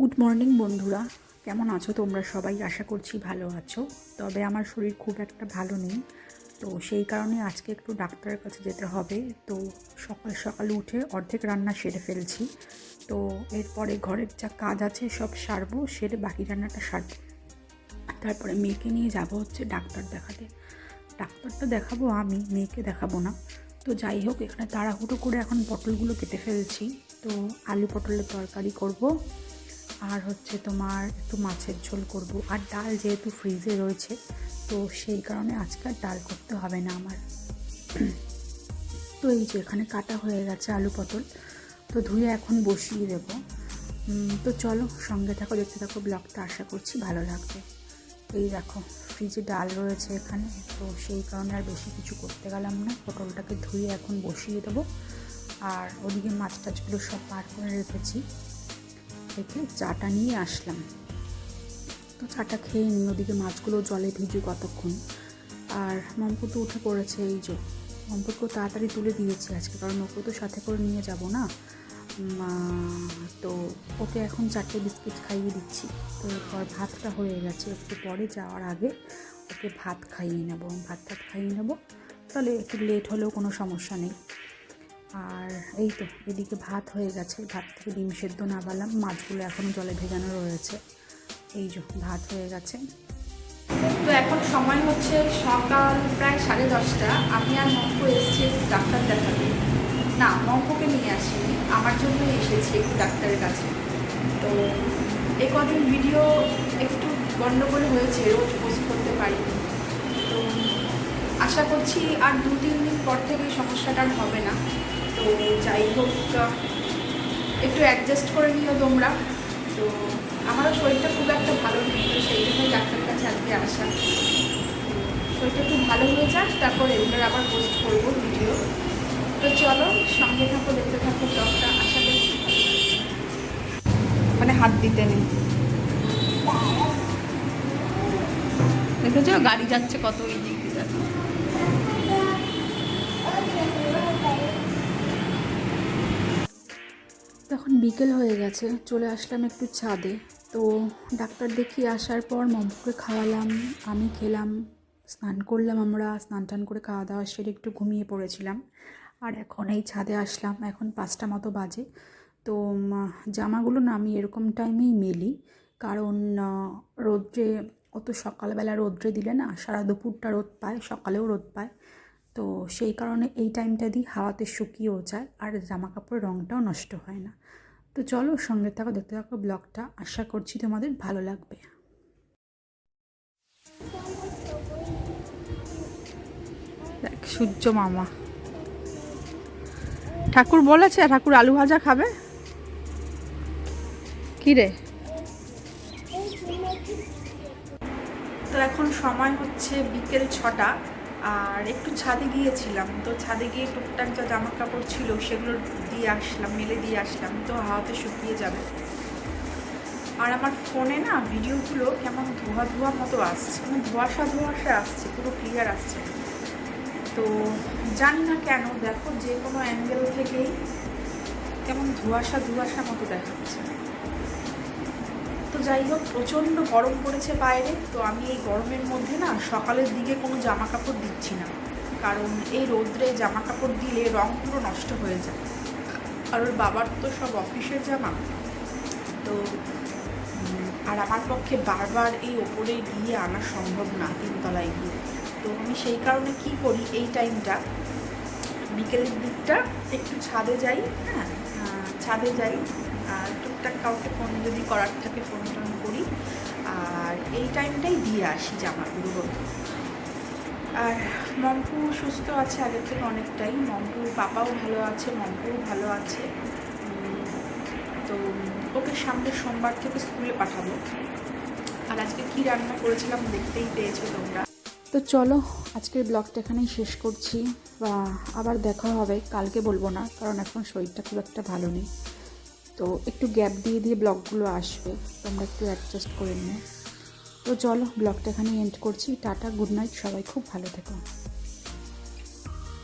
Good morning বন্ধুরা। কেমন আছো তোমরা সবাই? আশা করছি ভালো আছো। তবে আমার শরীর খুব একটা ভালো নেই। তো সেই কারণে আজকে একটু ডাক্তারের কাছে যেতে হবে। তো সকাল সকাল উঠে অর্ধেক রান্না সেরে ফেলছি। তো এরপরে ঘরের যা কাজ আছে সব সারবো, সেরে বাকি রান্নাটা সারবো। তারপরে মেয়েকে নিয়ে যাব হচ্ছে ডাক্তার দেখাতে। ডাক্তারটা দেখাবো আমি, মেয়েকে দেখাবো না। তো যাই হোক, এখানে তাড়াহুড়ো করে এখন পটলগুলো কেটে ফেলছি। তো আলু পটলের তরকারি করব। আর হচ্ছে তোমার একটু মাছের ঝোল করব। আর ডাল যেহেতু ফ্রিজে রয়েছে, তো সেই কারণে আজকে আর ডাল করতে হবে না আমার। তো এই যে এখানে কাটা হয়ে গেছে আলু পটল, তো ধুয়ে এখন বসিয়ে দেবো। তো চলো সঙ্গে থাকো, দেখতে থাকো ব্লগটা, আশা করছি ভালো লাগবে। এই দেখো ফ্রিজে ডাল রয়েছে এখানে, তো সেই কারণে আর বেশি কিছু করতে গেলাম না। পটলটাকে ধুয়ে এখন বসিয়ে দেবো। আর ওদিকে মাছ টাছগুলো সব পার করে রেখেছি। রেখে চাটা নিয়ে আসলাম। তো চাটা খেয়ে নিই, ওদিকে মাছগুলো জলে ভিজু কতক্ষণ। আর মম্পু তো উঠে পড়েছে, এই যে। মম্পুকেও তাড়াতাড়ি তুলে দিয়েছি আজকে, কারণ ওকে তো সাথে করে নিয়ে যাব না। তো ওকে এখন চারটে বিস্কিট খাইয়ে দিচ্ছি। তো এরপর ভাতটা হয়ে গেছে, একটু পরে যাওয়ার আগে ওকে ভাত খাইয়ে নেব। ভাত টাত খাইয়ে নেব, তাহলে একটু লেট হলেও কোনো সমস্যা নেই। আর এই তো, এদিকে ভাত হয়ে গেছে। ভাত থেকে ডিম সেদ্ধ না নামালাম মাছগুলো এখনও জলে ভেজানো রয়েছে। এই যে, ভাত হয়ে গেছে। তো এখন সময় হচ্ছে সকাল প্রায় সাড়ে দশটা। আমি আর মঙ্ক এসেছি ডাক্তার দেখাতে। না, মঙ্ককে নিয়ে আসিনি, আমার জন্যই এসেছি একটু ডাক্তারের কাছে। তো এ কদিন ভিডিও একটু গণ্ডগোল হয়েছে, রোজ পোস্ট করতে পারি তো আশা করছি আর দু তিন দিন পর থেকে সমস্যাটা হবে না। তো যাই হোক একটু অ্যাডজাস্ট করে নিও তোমরা। তো আমারও শরীরটা খুব একটা ভালো নেই, তো সেই জন্যই ডাক্তারের কাছে আজকে আসা। শরীরটা একটু ভালো হয়ে যাক, তারপর রেগুলার আবার পোস্ট করব ভিডিও তো চলো, সঙ্গে থাকো, দেখতে থাকো ব্লগটা আশা করছি মানে হাত দিতে নেই। দেখেছ? গাড়ি যাচ্ছে কত ওই দিক। তখন বিকেল হয়ে গেছে, চলে আসলাম একটু ছাদে। তো ডাক্তার দেখিয়ে আসার পর মম্পুকে খাওয়ালাম, আমি খেলাম, স্নান করলাম আমরা, স্নান টান করে খাওয়া দাওয়া সেরে একটু ঘুমিয়ে পড়েছিলাম। আর এখন এই ছাদে আসলাম, এখন পাঁচটা মতো বাজে। তো জামাগুলো না আমি এরকম টাইমেই মেলি, কারণ রোদ্রে, অত সকালবেলা রোদ্রে দিলে না সারা দুপুরটা রোদ পায়, সকালেও রোদ পায়। তো সেই কারণে এই টাইমটা দিই হাওয়াতে শুকিয়েও যায় আর জামা কাপড়ের রঙটাও নষ্ট হয় না। তো চলো সঙ্গে থাকো, দেখতে থাকো ব্লগটা আশা করছি তোমাদের ভালো লাগবে। দেখ, সূর্য মামা। ঠাকুর বলেছে, ঠাকুর আলু ভাজা খাবে? কি রে? তো এখন সময় হচ্ছে বিকেল ছটা। আর একটু ছাদে গিয়েছিলাম। তো ছাদে গিয়ে টুকটাক যা জামা কাপড় ছিল সেগুলো দিয়ে আসলাম, মেলে দিয়ে আসলাম। তো হাওয়াতে শুকিয়ে যাবে। আর আমার ফোনে না ভিডিওগুলো কেমন ধোয়া ধোয়া মতো আসছে। মানে ধোয়াশা ধোয়াশা আসছে, পুরো ক্লিয়ার আসছে। তো জানি না কেন, দেখো যে কোনো অ্যাঙ্গেল থেকেই কেমন ধোঁয়াশা ধোয়াশা মতো দেখাচ্ছে। তো যাই হোক, প্রচণ্ড গরম পড়েছে বাইরে, তো আমি এই গরমের মধ্যে না সকালের দিকে কোনো জামা কাপড় দিচ্ছি না। কারণ এই রোদ্রে জামা কাপড় দিলে রং পুরো নষ্ট হয়ে যায়। আর ওর বাবার তো সব অফিসের জামা। তো আর আমার পক্ষে বারবার এই ওপরে গিয়ে আনা সম্ভব না তিনতলায় গিয়ে। তো আমি সেই কারণে কি করি এই টাইমটা, বিকেলের দিকটা একটু ছাদে যাই হ্যাঁ ছাদে যাই। আর টুকটাক কাউকে ফোন যদি করার থাকে ফোন টোন করি। আর এই টাইমটাই দিয়ে আসি জামাগুলো। আর মম্পু সুস্থ আছে আগের থেকে অনেকটাই। মম্পুর পাপাও ভালো আছে, মম্পুও ভালো আছে। তো ওকে সামনের সোমবার থেকে স্কুলে পাঠাবো। আর আজকে কি রান্না করেছিলাম দেখতেই পেয়েছ তোমরা। তো চলো, আজকের ব্লগটা এখানেই শেষ করছি। বা আবার দেখা হবে, কালকে বলব না, কারণ এখন শরীরটা খুব একটা ভালো নেই। তো একটু গ্যাপ দিয়ে দিয়ে ব্লগগুলো আসবে। তোমরা একটু অ্যাডজাস্ট করে নিও। তো চলো ব্লগটা এখানে এন্ড করছি। টাটা গুড নাইট সবাই খুব ভালো থেকো।